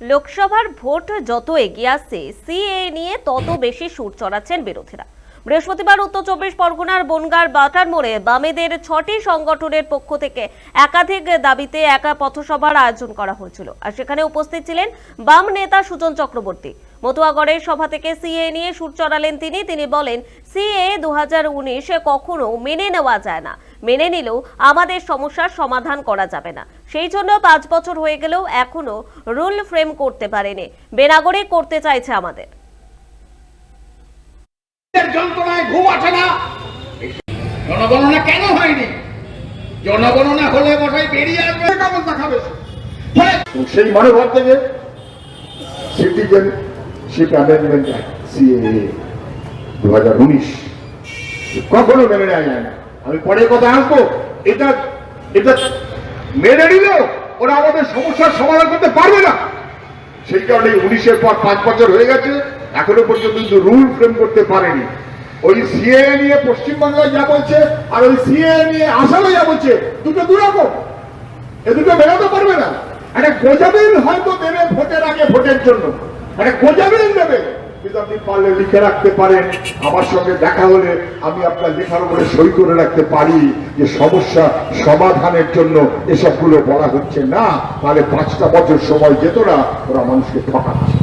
লোকসভার ভোট যত এগিয়ে আসছে সিএ নিয়ে তত বেশি সুর চড়াচ্ছেন বিরোধীরা। বৃহস্পতিবার উত্তর চব্বিশ পরগনার বনগার বাটার মোড়ে বামেদের ছটি সংগঠনের পক্ষ থেকে একাধিক দাবিতে একা পথসভার আয়োজন করা হয়েছিল। আর সেখানে উপস্থিত ছিলেন বাম নেতা সুজন চক্রবর্তী। মতুয়াগড়ের সভা থেকে সিএ নিয়ে সুর চড়ালেন তিনি। তিনি বলেন সিএ দু হাজার উনিশে কখনো মেনে নেওয়া যায় না। মেনে নিলেও আমাদের সমস্যার সমাধান করা যাবে না। সেই জন্য পাঁচ বছর হয়ে গেলেও এখনও রুল ফ্রেম করতে পারেনি। বেনাগরিক করতে চাইছে আমাদের। যন্ত্রণায় ঘুম আসে না। জনগণনা কেন হয়নি? জনগণনা হলে মশাই বেরিয়ে আসবে। কেমন দেখাবে সেই মনোভাব থেকে সিটিজেনশিপ অ্যামেন্ডমেন্ট সিএএ দু হাজার উনিশ কখনো মেনে নেওয়া যায় না। আমি পরে কথা আসব। এটা এটা মেনে নিলেও ওরা আমাদের সমস্যার সমাধান করতে পারবে না। সেই কারণে উনিশের পর পাঁচ বছর হয়ে গেছে, এখনও পর্যন্ত কিন্তু রুল ফ্রেম করতে পারেনি। ওই সিএ নিয়ে পশ্চিমবাংলায় যা বলছে, আর ওই সিএ নিয়ে আসামে যা বলছে, দুটো দুরকম। এ দুটো বেরোতে পারবে না। একটা গোজাবিল হয়তো দেবে ভোটের আগে ভোটের জন্য। একটা গোজাবিল দেবে। আপনি পারলে লিখে রাখতে পারেন। আমার সঙ্গে দেখা হলে আমি আপনার উপরে সই করে রাখতে পারি যে সমস্যা সমাধানের জন্য এসবগুলো বলা হচ্ছে না। তাহলে পাঁচটা বছর সময় যেত না, ওরা মানুষকে ঠকাচ্ছে।